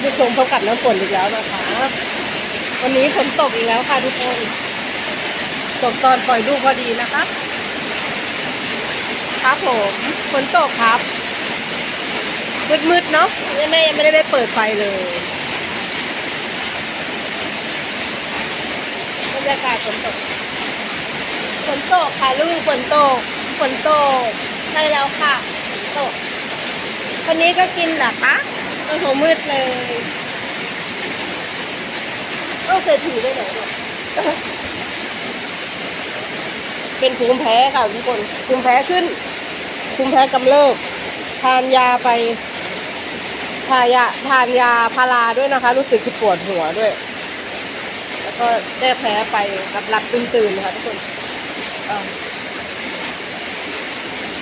านผู้ชมพบกับน้ำฝนอีกแล้วนะคะ วันนี้ฝนตกอีกแล้วค่ะทุกคน ตกตอนปล่อยลูกพอดีนะคะ ครับผมฝนตกครับ มืดๆเนาะแม่ยังไม่ได้ไปเปิดไฟเลยบรรยากาศฝนตก ฝนตกค่ะลูกฝนตก ฝนตกใช่แล้วค่ะ ตก วันนี้ก็กินเหรอคะ โอ้โหมืดเลยเอาเศรษฐีได้ไหนเนี่ยเป็นภูมิแพ้ค่ะทุกคนภูมิแพ้ขึ้นภูมิแพ้กำเริบทานยาไปทานยาทานยาพาราด้วยนะคะ รู้สึกคือปวดหัวด้วย แล้วก็ได้แพ้ไปกับหลับตื่นๆค่ะทุกคน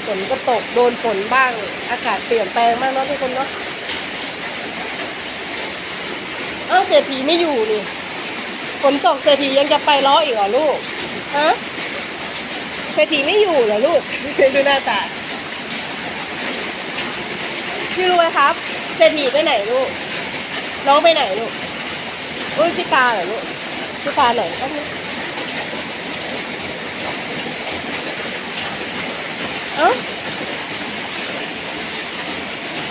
ฝนก็ตกโดนฝนบ้าง อากาศเปลี่ยนแปลงมากเนาะทุกคนเนาะ เอ้าเศรษฐีไม่อยู่นี่ฝนตกเศรษฐียังจะไปล้ออีกเหรอลูกฮะเศรษฐีไม่อยู่เหรอลูกดูหน้าตาพี่รู้ไหมครับเศรษฐีไปไหนลูกน้องไปไหนลูกอุ้ยพี่ตาเหรอลูกพี่ตาไหนก็ไม่เอ้า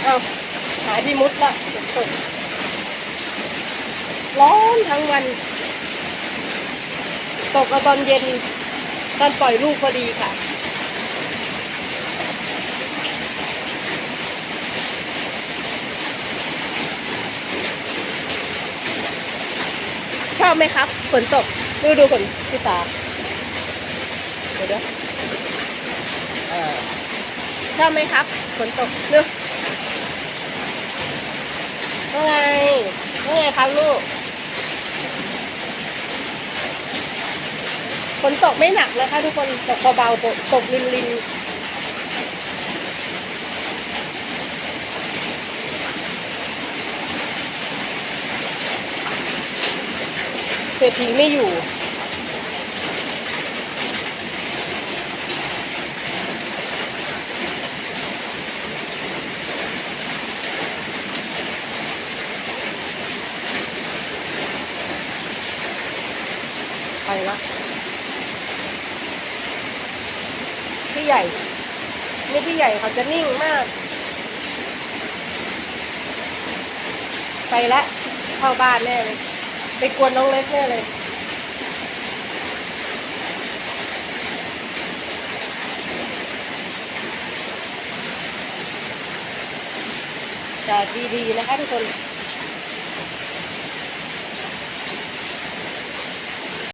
เอ้าหายพี่มุดละตก ร้อนทั้งวัน ตกเอาตอนเย็น ตอนปล่อยลูกพอดีค่ะ ชอบไหมครับฝนตก ดูดูฝนพี่ตาเดี๋ยวเดี๋ยวเอ่อชอบไหมครับฝนตกดูว่าไงว่าไงครับลูก นตกไม่หนักนะคะ ทุกคนตกเบาๆตกตกลินลินเศรษฐีไม่อยู่ไปละพี่ ใหญ่นี่พี่ใหญ่เขาจะนิ่งมาก ไปละเข้าบ้านแน่เลย ไปกวนน้องเล็กแน่เลยจะดีๆนะคะทุกคน